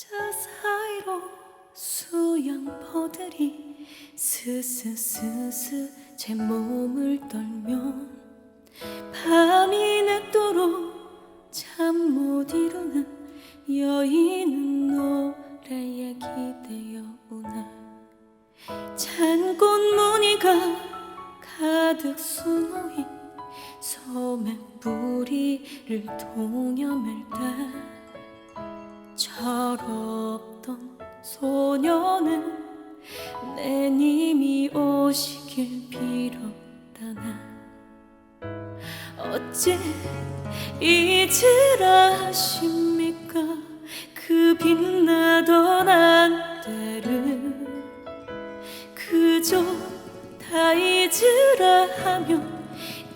저 사이로 수양퍼들이 스스스스 제 몸을 떨면 밤이 늦도록 잠 못 이루는 여인은 노래에 기대어 오나 잔꽃 무늬가 가득 수놓인 소매 뿌리를 동여맬 때 철없던 소녀는 내 님이 오시길 빌었다나. 어째 잊으라 하십니까? 그 빛나던 한때를. 그저 다 잊으라 하면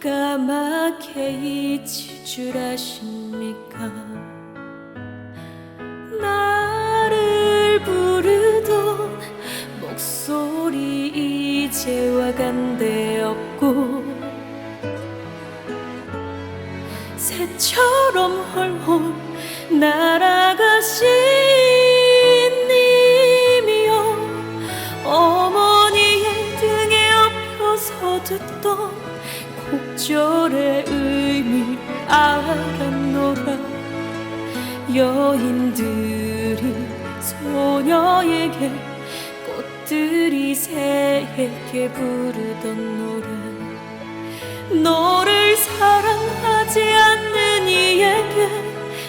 까맣게 잊을 줄 아십니까 이제와 간데 없고 새처럼 헐헐 날아가신 님이여 어머니의 등에 엎혀서 듣던 곡절의 의미 알았노라. 여인들이 소녀에게 꽃들이 새에게 부르던 노래. 너를 사랑하지 않는 이에게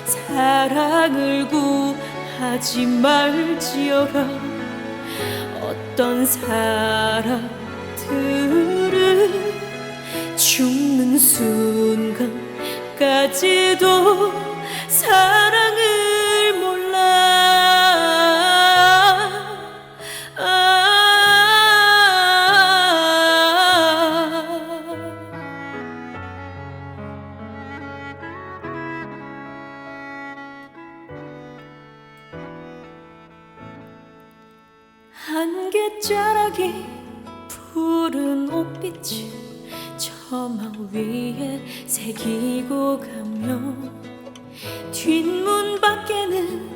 사랑을 구하지 말지어라. 어떤 사람들은 죽는 순간까지도 사 한개자락이 푸른 옷빛을 처마 위에 새기고 가며 뒷문 밖에는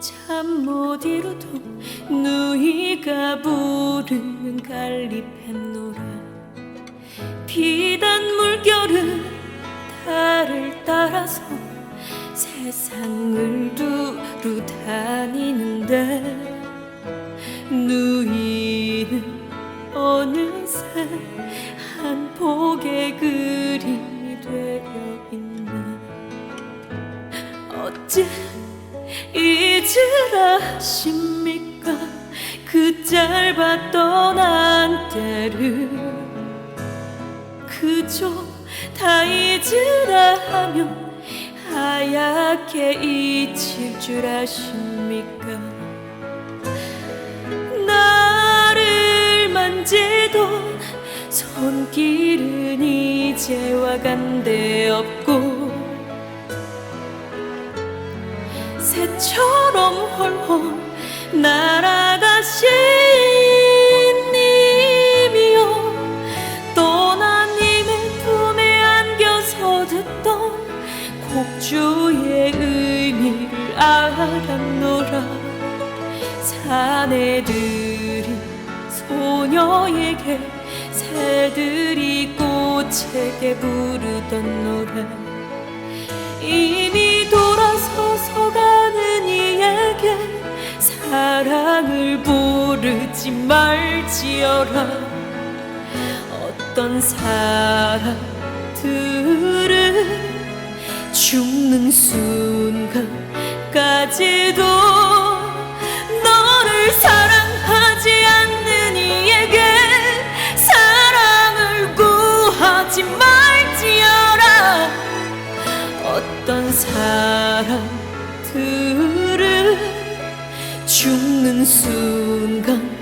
잠 못 이루던 누이가 부르는 갈리팬 노래 비단 물결은 달을 따라서 세상을 두루 다니는데 누이는 어느새 한 폭의 그림이 되어 있네. 어째 잊으라 하십니까? 그 짧았던 한때를. 그저 다 잊으라 하면 하얗게 잊힐 줄 아십니까 만지던 손길은 이제와 간데 없고 새처럼 헐헐 날아가신 님이여 떠난 님의 품에 안겨서 듣던 곡조의 의미를 알았노라. 사내들이 소녀에게 새들이 꽃에게 부르던 노래. 이미 돌아서서 가는 이에게 사랑을 부르지 말지어라. 어떤 사람들은 죽는 순간까지도 죽는 순간까지